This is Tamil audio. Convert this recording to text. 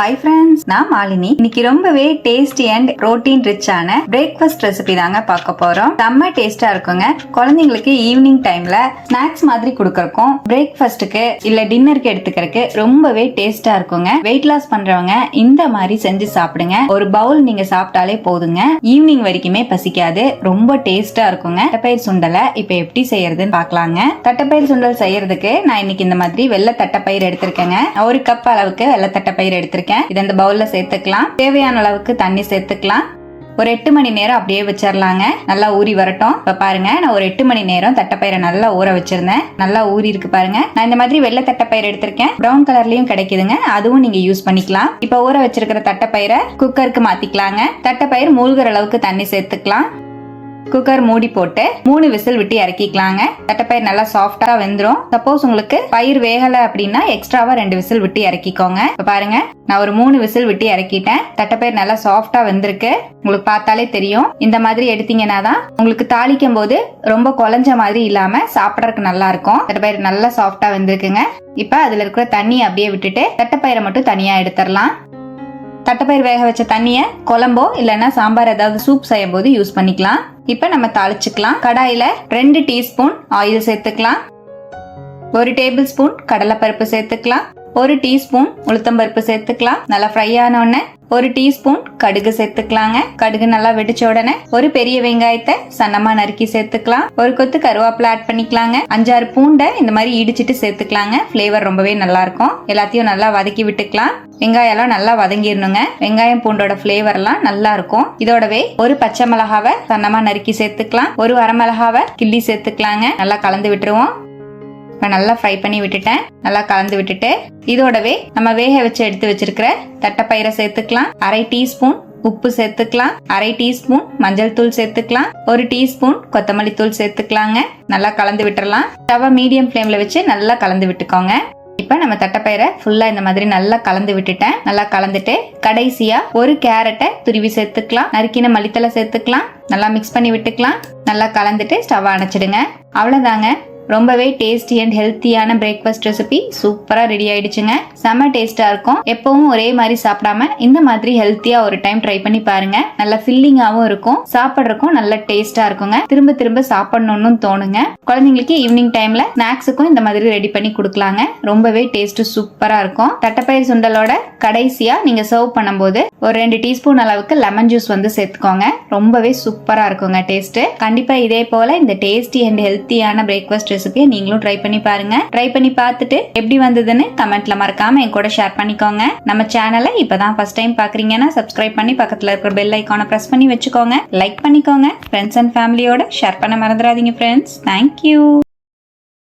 ஹாய் ஃப்ரெண்ட்ஸ் நான் மாலினி. இன்னைக்கு ரொம்பவே டேஸ்டி அண்ட் புரோட்டீன் ரிச்சான பிரேக்ஃபாஸ்ட் ரெசிபி தாங்க பார்க்க போறோம். செம்ம டேஸ்டா இருக்குங்க. குழந்தைங்களுக்கு ஈவினிங் டைம்ல ஸ்நாக்ஸ் மாதிரி கொடுக்கறக்கும் பிரேக்ஃபாஸ்ட்டுக்கு இல்ல டின்னருக்கு எடுத்துக்கிறதுக்கு ரொம்பவே டேஸ்டா இருக்குங்க. வெயிட் லாஸ் பண்றவங்க இந்த மாதிரி செஞ்சு சாப்பிடுங்க. ஒரு பவுல் நீங்க சாப்பிட்டாலே போதுங்க. ஈவினிங் வரைக்குமே பசிக்காது. ரொம்ப டேஸ்டா இருக்குங்க. தட்டப்பயிர் சுண்டலை இப்ப எப்படி செய்யறதுன்னு பார்க்கலாங்க. தட்டப்பயிர் சுண்டல் செய்யறதுக்கு நான் இன்னைக்கு இந்த மாதிரி வெள்ளை தட்டப்பயிர் எடுத்திருக்கேங்க. ஒரு கப் அளவுக்கு வெள்ளை தட்டப்பயிர் எடுத்திருக்கேன். இதை இந்த பவுல்ல சேர்த்துக்கலாம். தேவையான அளவுக்கு தண்ணி சேர்த்துக்கலாம். ஒரு எட்டு மணி நேரம் அப்படியே வச்சிடலாங்க நல்லா ஊறி வரட்டும். இப்ப பாருங்க நான் ஒரு எட்டு மணி நேரம் தட்டைப்பயிரை நல்லா ஊற வச்சிருந்தேன். நல்லா ஊறி இருக்கு பாருங்க. நான் இந்த மாதிரி வெள்ளை தட்டைப்பயிர் எடுத்திருக்கேன். பிரவுன் கலர்லயும் கிடைக்குதுங்க. அதுவும் நீங்க யூஸ் பண்ணிக்கலாம். இப்ப ஊற வச்சிருக்கிற தட்டைப்பயிரை குக்கருக்கு மாத்திக்கலாங்க. தட்டைப்பயிர் மூழ்கிற அளவுக்கு தண்ணி சேர்த்துக்கலாம். குக்கர் மூடி போட்டு மூணு விசில் விட்டு இறக்கிக்கலாங்க. தட்டைப்பயிர் நல்லா சாஃப்டா வெந்துடும் சப்போஸ் உங்களுக்கு பயிர் வேகல அப்படின்னா எக்ஸ்ட்ராவா ரெண்டு விசில் விட்டு இறக்கிக்கோங்க. இப்ப பாருங்க நான் ஒரு மூணு விசில் விட்டு இறக்கிட்டேன். தட்டைப்பயிர் நல்லா சாஃப்டா வெந்திருக்கு. உங்களுக்கு பார்த்தாலே தெரியும். இந்த மாதிரி எடுத்தீங்கன்னா தான் உங்களுக்கு தாளிக்கும் போது ரொம்ப குழஞ்ச மாதிரி இல்லாம சாப்பிடறதுக்கு நல்லா இருக்கும். தட்டைப்பயிர் நல்லா சாஃப்டா வெந்திருக்குங்க. இப்ப அதுல இருக்கிற தண்ணி அப்படியே விட்டுட்டு தட்டைப்பயிரை மட்டும் தனியா எடுத்துடலாம். தட்டைப்பயிர் வேக வச்ச தண்ணியை குழம்போ இல்லைன்னா சாம்பார் ஏதாவது சூப் செய்யும் போது யூஸ் பண்ணிக்கலாம். இப்போ நம்ம தாளிச்சுக்கலாம். கடாயில ரெண்டு டீஸ்பூன் ஆயில் சேர்த்துக்கலாம். ஒரு டேபிள் ஸ்பூன் கடலைப்பருப்பு சேர்த்துக்கலாம். ஒரு டீஸ்பூன் உளுத்தம்பருப்பு சேர்த்துக்கலாம். நல்லா ஃப்ரை ஆனோடனே ஒரு டீஸ்பூன் கடுகு சேர்த்துக்கலாங்க. கடுகு நல்லா வெடிச்ச உடனே ஒரு பெரிய வெங்காயத்தை சன்னமா நறுக்கி சேர்த்துக்கலாம். ஒரு கொத்து கருவேப்பிலை ஆட் பண்ணிக்கலாங்க. அஞ்சாறு பூண்டை இந்த மாதிரி இடிச்சிட்டு சேர்த்துக்கலாங்க. ஃப்ளேவர் ரொம்பவே நல்லா இருக்கும். எல்லாத்தையும் நல்லா வதக்கி விட்டுக்கலாம். வெங்காயம் எல்லாம் நல்லா வதங்கிடணுங்க. வெங்காயம் பூண்டோட ஃப்ளேவர்லாம் நல்லா இருக்கும். இதோடவே ஒரு பச்சை மிளகாவை சன்னமா நறுக்கி சேர்த்துக்கலாம். ஒரு வரமிளகாவை கிள்ளி சேர்த்துக்கலாங்க. நல்லா கலந்து விட்டுருவோம். இப்போ நல்லா ஃப்ரை பண்ணி விட்டுட்டேன். நல்லா கலந்து விட்டுட்டு இதோடவே நம்ம வேக வச்சு எடுத்து வச்சிருக்கிற தட்டைப்பயிரை சேர்த்துக்கலாம். அரை டீஸ்பூன் உப்பு சேர்த்துக்கலாம். அரை டீஸ்பூன் மஞ்சள் தூள் சேர்த்துக்கலாம். ஒரு டீஸ்பூன் கொத்தமல்லி தூள் சேர்த்துக்கலாங்க. நல்லா கலந்து விட்டுறலாம். ஸ்டவ் மீடியம் ஃப்ளேம்ல வச்சு நல்லா கலந்து விட்டுக்கோங்க. இப்போ நம்ம தட்டைப்பயிரை ஃபுல்லாக இந்த மாதிரி நல்லா கலந்து விட்டுட்டேன். நல்லா கலந்துட்டு கடைசியாக ஒரு கேரட்டை துருவி சேர்த்துக்கலாம். நறுக்கின மல்லித்தலை சேர்த்துக்கலாம். நல்லா மிக்ஸ் பண்ணி விட்டுக்கலாம். நல்லா கலந்துட்டு ஸ்டவ் அணைச்சிடுங்க. அவ்வளோதாங்க ரொம்பவே டேஸ்டி அண்ட் ஹெல்த்தியான பிரேக்ஃபாஸ்ட் ரெசிபி சூப்பராக ரெடி ஆயிடுச்சுங்க. செம்ம டேஸ்ட்டாக இருக்கும். எப்பவும் ஒரே மாதிரி சாப்பிடாம இந்த மாதிரி ஹெல்த்தியாக ஒரு டைம் ட்ரை பண்ணி பாருங்க. நல்ல ஃபில்லிங்காகவும் இருக்கும். சாப்பிட்றதுக்கும் நல்ல டேஸ்ட்டாக இருக்குங்க. திரும்ப திரும்ப சாப்பிடணும்னு தோணுங்க. குழந்தைங்களுக்கு ஈவினிங் டைம்ல ஸ்நாக்ஸுக்கும் இந்த மாதிரி ரெடி பண்ணி கொடுக்கலாங்க. ரொம்பவே டேஸ்ட் சூப்பராக இருக்கும். தட்டைப்பயிர் சுண்டலோட கடைசியா நீங்க சர்வ் பண்ணும்போது ஒரு ரெண்டு டீஸ்பூன் அளவுக்கு லெமன் ஜூஸ் வந்து சேர்த்துக்கோங்க. ரொம்பவே சூப்பராக இருக்குங்க டேஸ்ட் கண்டிப்பா இதே போல இந்த டேஸ்டி அண்ட் ஹெல்த்தியான பிரேக்ஃபாஸ்ட் ரெசிபியை நீங்களும் ட்ரை பண்ணி பாருங்க. ட்ரை பண்ணி பார்த்துட்டு எப்படி வந்ததுன்னு கமெண்ட்ல மறக்காம என் கூட ஷேர் பண்ணிக்கோங்க. நம்ம சேனலை இப்பதான் ஃபர்ஸ்ட் டைம் பாக்குறீங்கன்னா சப்ஸ்கிரைப் பண்ணி பக்கத்துல இருக்கிற பெல் ஐக்கானை பிரஸ் பண்ணி வச்சுக்கோங்க. லைக் பண்ணிக்கோங்க. ஃப்ரெண்ட்ஸ் அண்ட் ஃபேமிலியோட ஷேர் பண்ண மறந்துடாதீங்க ஃப்ரெண்ட்ஸ் தேங்க்யூ